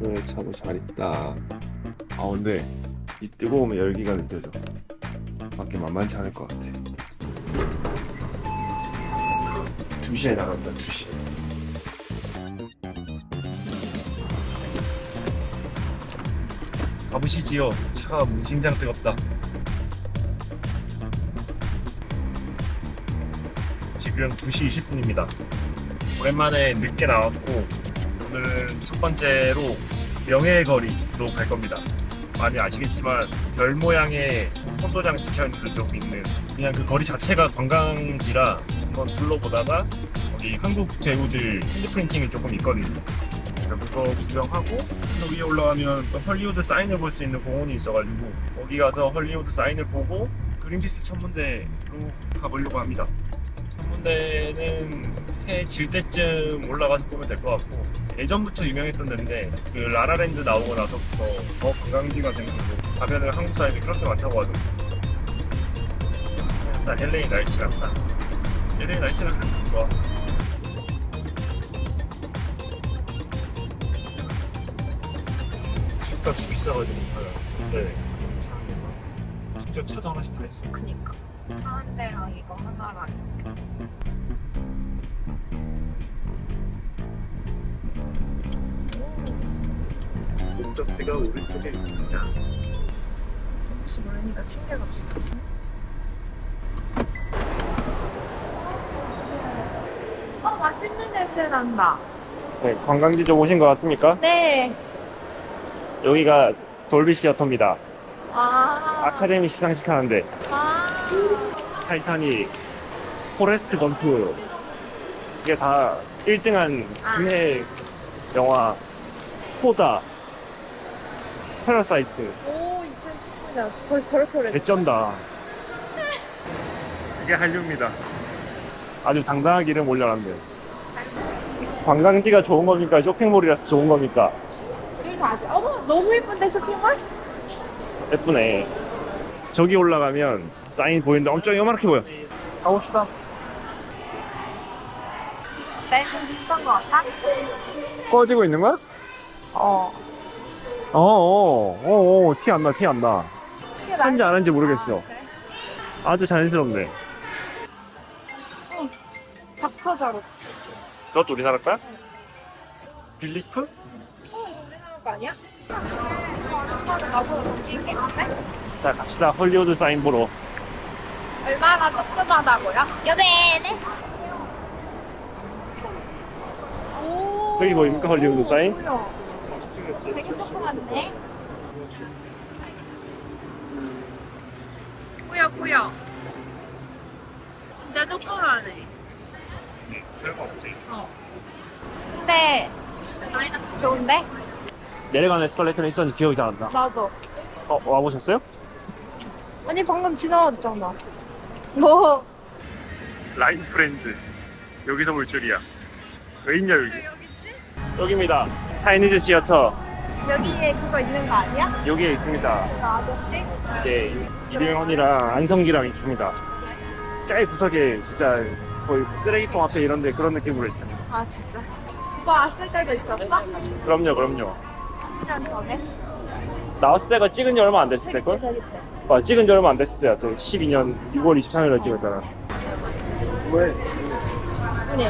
노래 차고 잘 있다. 아 근데 이 뜨거우면 열기가 느껴져. 밖에 만만치 않을 것 같아. 2시에 나간다 2시에. 가보시지요. 차가 무진장 뜨겁다. 지금 2시 20분입니다. 오랜만에 늦게 나왔고 오늘은 첫 번째로 명예의 거리로 갈 겁니다. 많이 아시겠지만 별 모양의 선도장 지켜있는 좀 있는 그냥 그 거리 자체가 관광지라 한번 둘러보다가 거기 한국 배우들 핸드프린팅이 조금 있거든요. 그거 구경하고 또 위에 올라가면 또 헐리우드 사인을 볼 수 있는 공원이 있어가지고 거기 가서 헐리우드 사인을 보고 그린피스 천문대로 가보려고 합니다. 천문대는 해 질 때쯤 올라가서 보면 될 것 같고 예전부터 유명했던 데인데 그 라라랜드 나오고 나서부터 더 관광지가 된 거고 가면은 한국 사람이 그렇게 많다고 하더라고 일단 LA 날씨 같다 LA 날씨는 참 좋아. 집값이 비싸가지고 차가 네. 차가 직접 차도 하나씩 다 있어 그니까. 차한 대랑 이거 하나랑 목적지가 오른쪽에 있습니다. 혹시 모르니까 챙겨갑시다. 어 맛있는 냄새 난다. 네, 관광지 좀 오신 것 같습니까? 네. 여기가 돌비 시어터입니다. 아, 아카데미 시상식 하는데. 아, 타이타닉, 포레스트 검프. 이게 다 1등한 아. 그해 영화 포다 패러사이트 오 2019년 벌써 저렇게 오래 개쩐다. 이게 한류입니다. 아주 당당하게 이름 올려놨네요. 관광지가 좋은 겁니까? 쇼핑몰이라서 좋은 겁니까? 줄다 하지 어머 너무 예쁜데 쇼핑몰? 예쁘네. 저기 올라가면 사인 보이는데 엄청 요만하게 보여. 가봅시다. 네, 좀 비슷한 것 같아? 꺼지고 있는 거야? 어 어어 어어 티 안 나 티 안 나. 이게 한지 나- 안 한지 모르겠어. 아, 그래? 아주 자연스럽네. 닥터 저렇지 저것도 우리나라 거야? 빌리프? 어 우리나라 거 아니야? 있겠는데? 자 갑시다 헐리우드 사인 보러. 얼마나 조그마다고요? 여배네 오 저기 보입니까, 헐리우드 사인? 되게 조그맣네 보여 보여 진짜 조그마네 별거 없지. 어 근데 좋은데? 내려가는 에스컬레이터는 있었는지 기억이 잘 안 나. 나도 어 와보셨어요? 아니 방금 지나왔잖아 뭐 라인 프렌즈. 여기서 볼 줄이야. 왜 있냐 여기? 여기입니다. 차이니즈 시어터. 여기에 그거 있는 거 아니야? 여기에 있습니다. 그 아저씨? 네, 이대현이랑 안성기랑 있습니다. 제일 구석에 진짜 거의 쓰레기통 앞에 이런데 그런 느낌으로 있어요. 아 진짜 오빠 왔을 때도 있었어? 그럼요, 그럼요. 10년 전에? 나왔을 때가 찍은 지 얼마 안 됐을 때걸? 아, 찍은 지 얼마 안 됐을 때야. 저 12년 6월 23일에 찍었잖아. 왜? 그니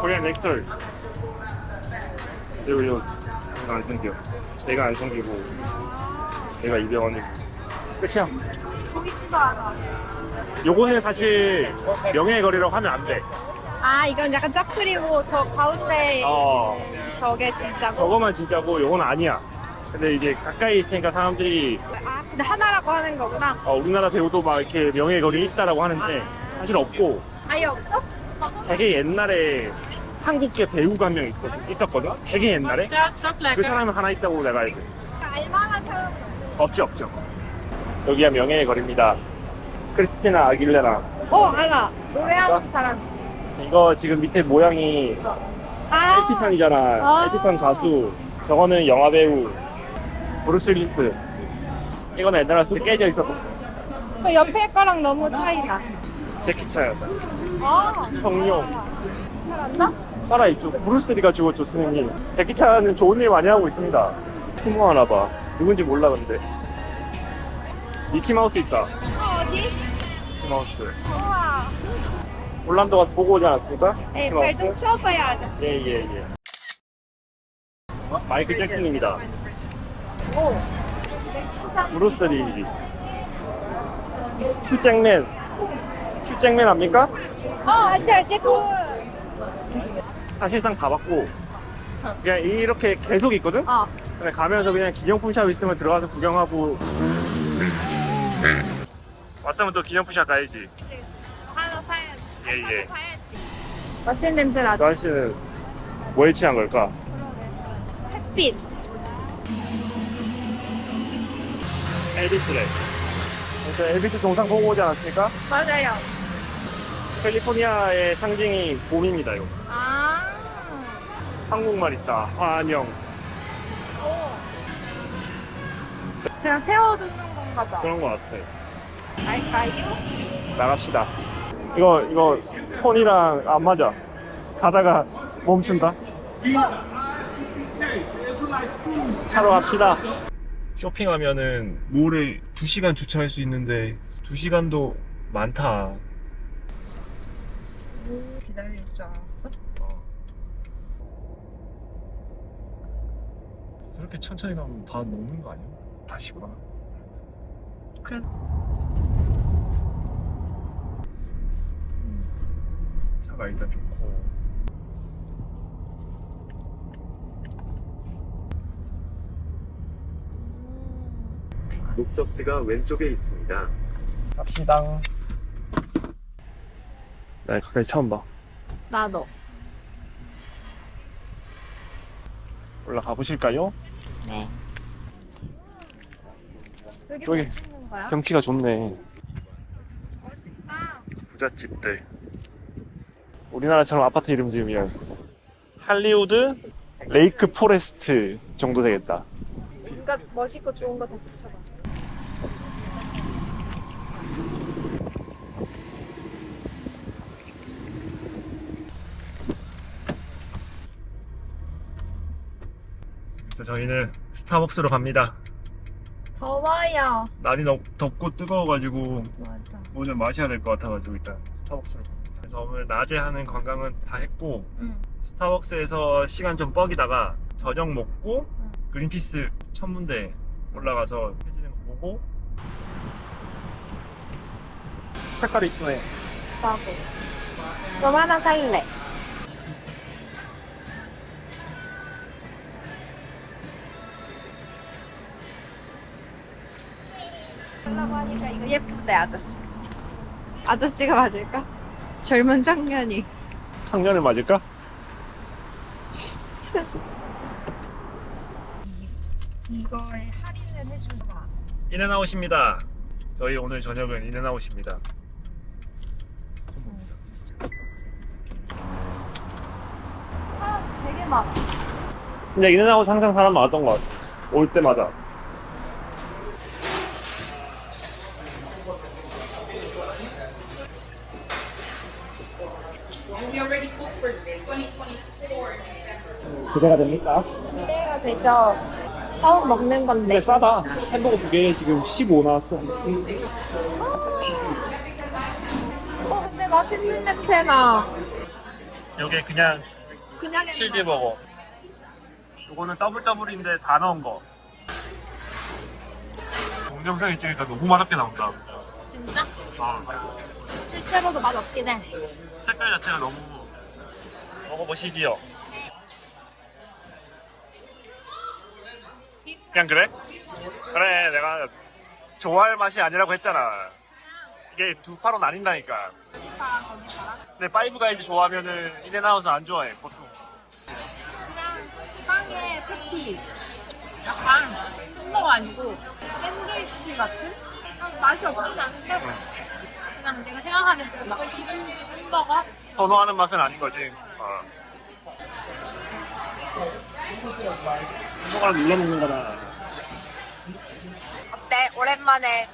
코리안 액터스. 그리고 이거 내가 안성기요. 내가 안성기고 내가 이병헌이고. 끝이야. 보이지도 않아 요거는 사실 명예의 거리라고 하면 안 돼. 아 이건 약간 짝퉁이고 저 가운데 어. 저게 진짜고 저거만 진짜고 요건 아니야. 근데 이제 가까이 있으니까 사람들이 아 근데 하나라고 하는 거구나 어, 우리나라 배우도 막 이렇게 명예의 거리 있다라고 하는데 사실 없고 아예 없어? 되게 옛날에 한국계 배우가 한 명 있었거든. 되게 옛날에 그 사람이 하나 있다고 내가 알고 있어. 알만한 사람은 없죠, 없죠. 여기가 명예의 거리입니다. 크리스티나 아길레라. 어 알아 노래하는 사람 이거 지금 밑에 모양이 아 에피판이잖아. 아. 에피판 가수. 저거는 영화 배우. 브루스 윌리스. 이거는 옛날에 왔을 때 깨져 있었고. 그 옆에 거랑 너무 차이나 제키 찬. 아 성룡. 잘한다? 살아있죠. 브루스리가 죽었죠, 스님이. 제키차는 좋은 일 많이 하고 있습니다. 추모하나 봐. 누군지 몰라, 근데. 미키마우스 있다. 어, 어디? 미키마우스. 우와. 올란도 가서 보고 오지 않았습니까? 네, 미키마우스? 발좀 치워봐야 아저씨. 예, 예, 예. 마이클 잭슨입니다. 오. 113. 브루스리. 휴잭맨. 휴잭맨 압니까? 어, 알지, 알지, 그. 사실상 다 봤고. 그냥 이렇게 계속 있거든? 어. 그냥 가면서 그냥 기념품 샵 있으면 들어가서 구경하고. 왔으면 또 기념품 샵 가야지. 하나 사야지. 예, 예. 사야지. 맛있는 냄새 나죠? 그 아저씨는 뭐에 취한 걸까? 햇빛. 엘비스래. 그래서 엘비스 동상 보고 오지 않았습니까? 맞아요. 캘리포니아의 상징이 봄입니다, 이거. 아. 한국말 있다. 환영. 오. 그냥 세워두는 건가 봐. 그런 것 같아. 알까요? 나갑시다. 이거, 이거, 손이랑 안 맞아. 가다가 멈춘다. 차로 갑시다. 쇼핑하면은 몰에 2시간 주차할 수 있는데 2시간도 많다. 기다릴 줄 알았어? 그렇게 천천히 가면 다 녹는 거 아니야? 다 식구나. 그래서 차가 일단 좋고. 목적지가 왼쪽에 있습니다. 갑시다. 나 가까이 처음 봐. 나도. 올라가 보실까요? 네. 여기 여기. 뭐 찍는 거야? 경치가 좋네. 멋있다. 부잣집들. 우리나라처럼 아파트 이름 지으면 할리우드 레이크 포레스트 정도 되겠다. 뭔가 멋있고 좋은 거 다 붙여봐. 그래서 저희는 스타벅스로 갑니다. 더워요. 날이 너무 덥고 뜨거워가지고 맞아. 뭐좀 마셔야 될 것 같아가지고 일단 스타벅스로 갑니다. 그래서 오늘 낮에 하는 관광은 다 했고 응. 스타벅스에서 시간 좀 뻑이다가 저녁 먹고 응. 그린피스 천문대 올라가서 해지는 거 보고 색깔이 이쁘네. 나도. 그럼 하나 살래. 하려고 하니까 이거 예쁜데 아저씨. 아저씨가 맞을까? 젊은 청년이. 청년을 맞을까? 이거에 할인을 해준다. 인앤아웃입니다. 저희 오늘 저녁은 인앤아웃입니다. 사람 되게 많아. 근데 인앤아웃 항상 사람 많았던 것 같아. 올 때마다. 기대가 됩니까? 기대가 되죠. 처음 먹는 건데. 근데 싸다. 햄버거 두 개에 지금 15 나왔어. 어, 근데 맛있는 냄새 나. 요게 그냥 그냥 치즈버거. 요거는 더블 더블인데 다 넣은 거. 동영상에 찍으니까 너무 맛없게 나온다. 진짜? 아, 실제로도 맛 없긴 해. 색깔 자체가 너무 먹어보시기요. 그냥 그래? 그래, 내가 좋아할 맛이 아니라고 했잖아. 이게 두 파로 나뉜다니까. 어디 파랑 어디 파랑? 근데 파이브 가이즈 좋아하면은 인앤아웃은 안 좋아해, 보통. 그냥 빵에 패티. 약간 햄버거 아니고 샌드위치 같은? 아, 맛이 없진 않은데 그냥 내가 생각하는 그막 햄버거? 선호하는 맛은 아닌 거지. 어. 햄버거를 눌러먹는 거다. 어때? 오랜만에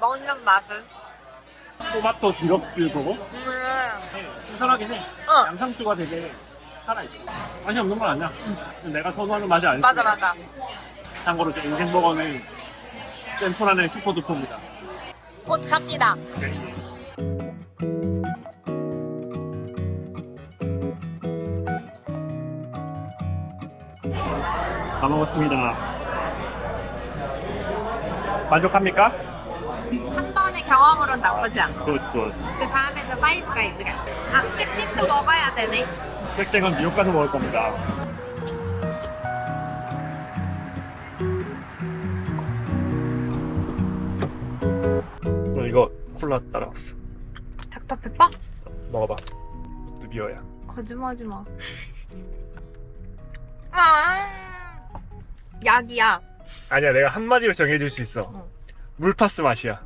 먹는 맛은? 토마토 디럭스 버거? 음, 신선하긴 해. 어. 양상추가 되게 살아있어. 맛이 없는 건 아니야. 내가 선호하는 맛이 아니야. 맞아 맞아. 참고로 제 인생 버거는 샘플안의 슈퍼두퍼입니다. 곧 갑니다. 다 먹었습니다. 만족합니까? 한 번의 경험으로는 나쁘지 않고 굿, 굿. 그 다음에는 파이브 가 이즈가 아 쉑쉑도 먹어야 되네. 쉑쉑은 미국 가서 먹을 겁니다. 어, 이거 콜라 따라왔어. 닥터페퍼? 먹어봐. 또 비어야. 거짓말하지 마. 아 약이야. 아니야, 내가 한마디로 정해줄 수 있어. 어. 물파스 맛이야.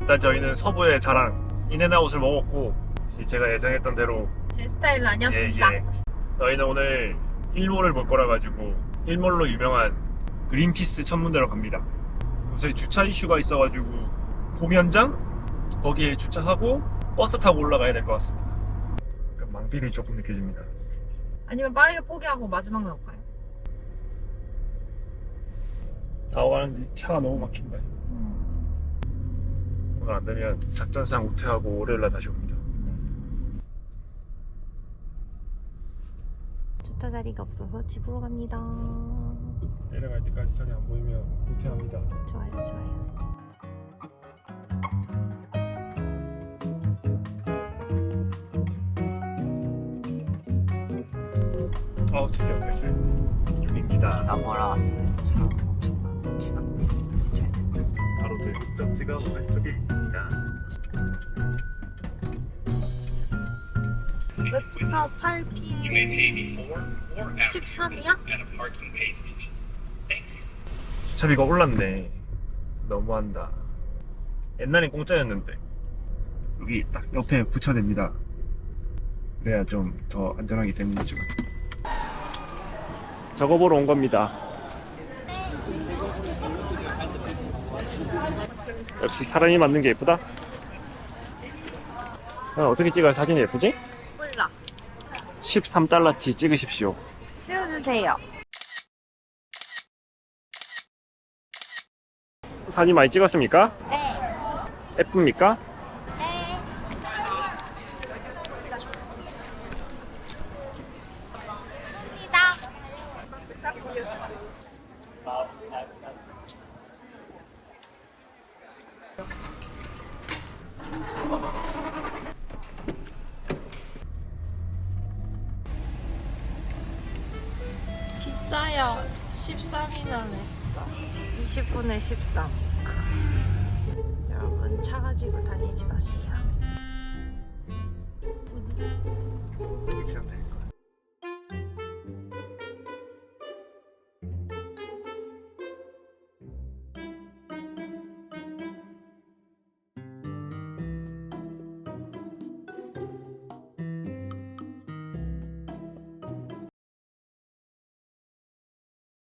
일단 저희는 서부의 자랑 인앤아웃을 먹었고 제가 예상했던 대로 제 스타일은 아니었습니다. 예, 예. 저희는 오늘 일몰을 볼 거라 가지고 일몰로 유명한 그린피스 천문대로 갑니다. 저희 주차 이슈가 있어가지고 공연장 거기에 주차하고 버스 타고 올라가야 될 것 같습니다. 망필이 조금 느껴집니다. 아니면 빠르게 포기하고 마지막 넣을까요? 나와가는데 차가 너무 막힌다. 오늘 안 되면 작전상 우퇴하고 월요일날 다시 옵니다. 주차 자리가 없어서 집으로 갑니다. 내려갈 때까지 차이 안 보이면 우퇴합니다. 좋아요, 좋아요. 아 드디어 배출입니다. 나 몰아왔어요. 차 엄청 됐다. 바로 그 목적지가 왼쪽에 있습니다. 웹스터 8PM 13이야? 주차비가 올랐네. 너무한다. 옛날엔 공짜였는데 여기 딱 옆에 붙여냅니다. 그래야 좀 더 안전하기 때문이죠. 저거 보러 온 겁니다. 역시 사람이 맞는 게 예쁘다. 아, 어떻게 찍어야 사진이 예쁘지? 몰라. 13달러치 찍으십시오. 찍어주세요. 사진 많이 찍었습니까? 네. 예쁩니까? 13이나 냈어. 20분에 13. 여러분 차 가지고 다니지 마세요.